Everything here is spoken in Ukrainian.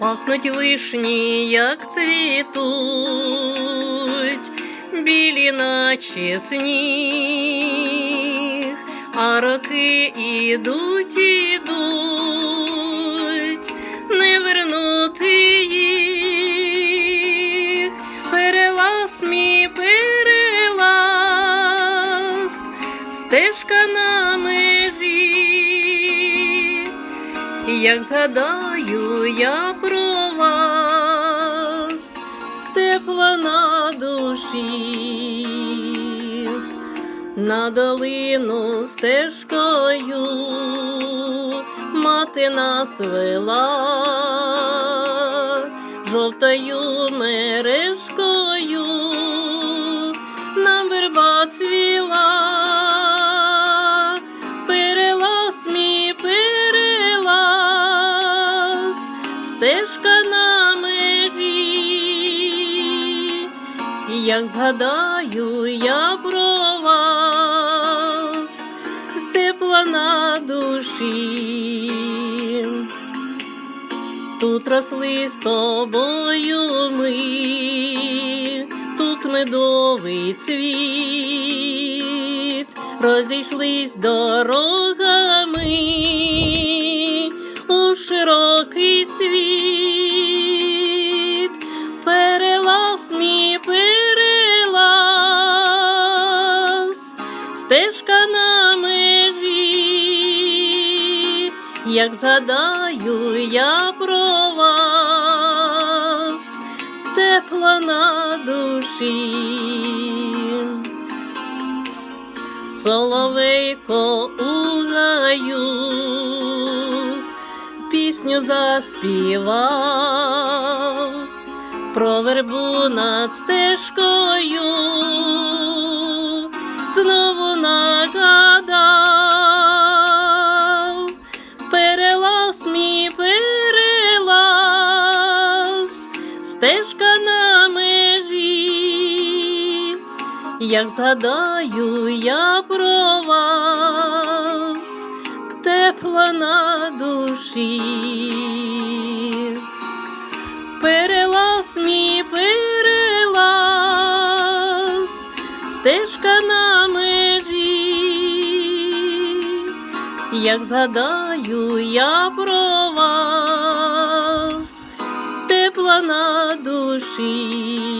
Пахнуть вишні, як цвітуть, білі наче сніг, а роки ідуть, ідуть, не вернути їх, перелаз мій перелаз, стежка на Як згадаю я про вас, тепла на душі, на долину стежкою мати нас вела, жовтою як згадаю я про вас, тепла на душі. Тут росли з тобою ми, тут медовий цвіт, розійшлись дорогами межі, як згадаю я про вас, тепла на душі. Соловейко у гаю пісню заспівав. Про вербу над стежкою, знову нагадав, стежка на межі, як згадаю я про вас, тепла на душі. Перелаз мій перелаз, стежка на межі, як згадаю я про вас, тепла на душі.